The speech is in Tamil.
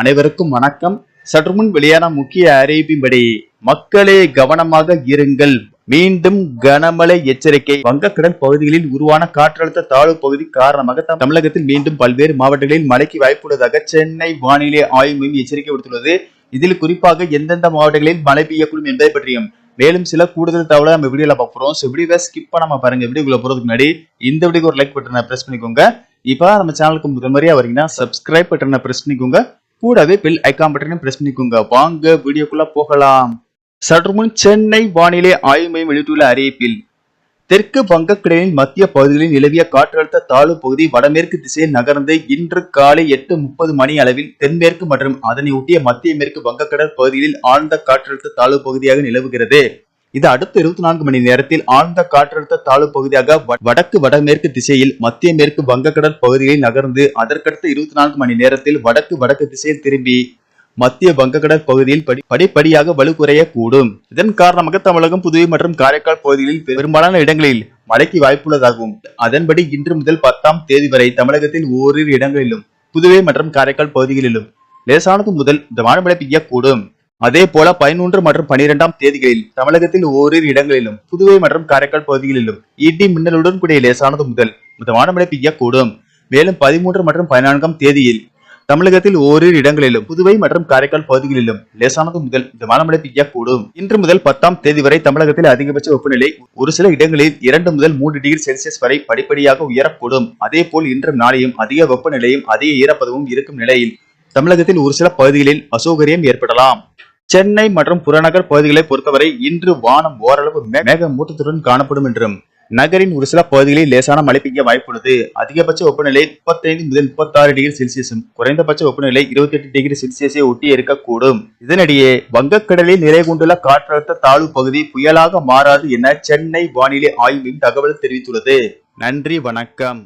அனைவருக்கும் வணக்கம். சற்று முன் வெளியான முக்கிய அறிவிப்பின்படி மக்களே கவனமாக இருங்கள். மீண்டும் கனமழை எச்சரிக்கை. வங்கக்கடல் பகுதிகளில் உருவான காற்றழுத்த தாழ்வு பகுதி காரணமாக தமிழகத்தில் மீண்டும் பல்வேறு மாவட்டங்களில் மழைக்கு வாய்ப்புள்ளதாக சென்னை வானிலை ஆய்வு மையம் எச்சரிக்கை விடுத்துள்ளது. இதில் குறிப்பாக எந்தெந்த மாவட்டங்களில் மழை பெய்யக்கூடும் என்பதை பற்றியும் மேலும் சில கூடுதல் தகவலை நம்ம வீடியோல பார்க்குறோம் ஸோ வீடியோவை ஸ்கிப் பண்ணாம பாருங்க. வீடியோக்குள்ள போறதுக்கு முன்னாடி இந்த வீடியோக்கு ஒரு லைக் பட்டனை பிரஸ் பண்ணிக்கோங்க. இப்போ நம்ம சேனலுக்கு முதல் முறையா வரீங்கன்னா சப்ஸ்கிரைப் பட்டனை பிரஸ் பண்ணிக்கோங்க. கூடவே பெல் ஐக்கான் பட்டனையும் பிரஸ் பண்ணிக்கோங்க. வாங்க வீடியோக்குள்ள போகலாம். சற்று முன் சென்னை வானிலை ஆய்வு மையம் வெளியிட்டுள்ள அறிவிப்பில் தெற்கு வங்கக்கடலின் மத்திய பகுதிகளில் நிலவிய காற்றழுத்த தாழ்வு பகுதி வடமேற்கு திசையில் நகர்ந்து இன்று காலை எட்டு முப்பது மணி அளவில் தென்மேற்கு மற்றும் அதனை ஒட்டிய மத்திய மேற்கு வங்கக்கடல் பகுதிகளில் ஆழ்ந்த காற்றழுத்த தாழ்வு பகுதியாக நிலவுகிறது. இது அடுத்த இருபத்தி நான்கு மணி நேரத்தில் ஆழ்ந்த காற்றழுத்த தாழ்வு பகுதியாக வ- வடக்கு வடமேற்கு திசையில் மத்திய மேற்கு வங்கக்கடல் பகுதிகளில் நகர்ந்து அதற்கடுத்த இருபத்தி நான்கு மணி நேரத்தில் வடக்கு வடக்கு திசையில் திரும்பி மத்திய வங்கக்கடல் பகுதியில் படி படிப்படியாக வலுக்குறைய கூடும் இதன் காரணமாக தமிழகம் புதுவை மற்றும் காரைக்கால் பகுதிகளில் பெரும்பாலான இடங்களில் மழைக்கு வாய்ப்புள்ளதாகவும் அதன்படி இன்று முதல் பத்தாம் தேதி வரை தமிழகத்தில் ஓரிரு இடங்களிலும் புதுவை மற்றும் காரைக்கால் பகுதிகளிலும் லேசானது முதல் இந்த மழை பெய்யக்கூடும். அதே போல பதினொன்று மற்றும் பனிரெண்டாம் தேதிகளில் தமிழகத்தில் ஓரிரு இடங்களிலும் புதுவை மற்றும் காரைக்கால் பகுதிகளிலும் இடி மின்னலுடன் கூடிய லேசானது முதல் மிதமான மழை பெய்யக்கூடும். மேலும் பதிமூன்று மற்றும் பதினான்காம் தேதியில் தமிழகத்தில் ஓரிரு இடங்களிலும் புதுவை மற்றும் காரைக்கால் பகுதிகளிலும் லேசானது முதல் மிதமான மழை பெய்யக்கூடும். இன்று முதல் பத்தாம் தேதி வரை தமிழகத்தில் அதிகபட்ச வெப்பநிலை ஒரு சில இடங்களில் இரண்டு முதல் மூன்று டிகிரி செல்சியஸ் வரை படிப்படியாக உயரக்கூடும். அதே போல் இன்றும் நாளையும் அதிக வெப்பநிலையும் அதிக ஈரப்பதமும் இருக்கும் நிலையில் தமிழகத்தில் ஒரு சில பகுதிகளில் அசௌகரியம் ஏற்படலாம். சென்னை மற்றும் புறநகர் பகுதிகளை பொறுத்தவரை இன்று வானம் ஓரளவு மேக மூட்டத்துடன் காணப்படும் என்றும் நகரின் ஒரு சில பகுதிகளில் லேசான மழை பெய்ய வாய்ப்புள்ளது. அதிகபட்ச வெப்பநிலை 35 முதல் 36 டிகிரி செல்சியஸும் குறைந்தபட்ச வெப்பநிலை 28 டிகிரி செல்சியஸை ஒட்டி இருக்கக்கூடும். இதனிடையே வங்கக்கடலில் நிலை கொண்டுள்ள காற்றழுத்த தாழ்வு பகுதி புயலாக மாறாது என சென்னை வானிலை ஆய்வு தகவல் தெரிவித்துள்ளது. நன்றி வணக்கம்.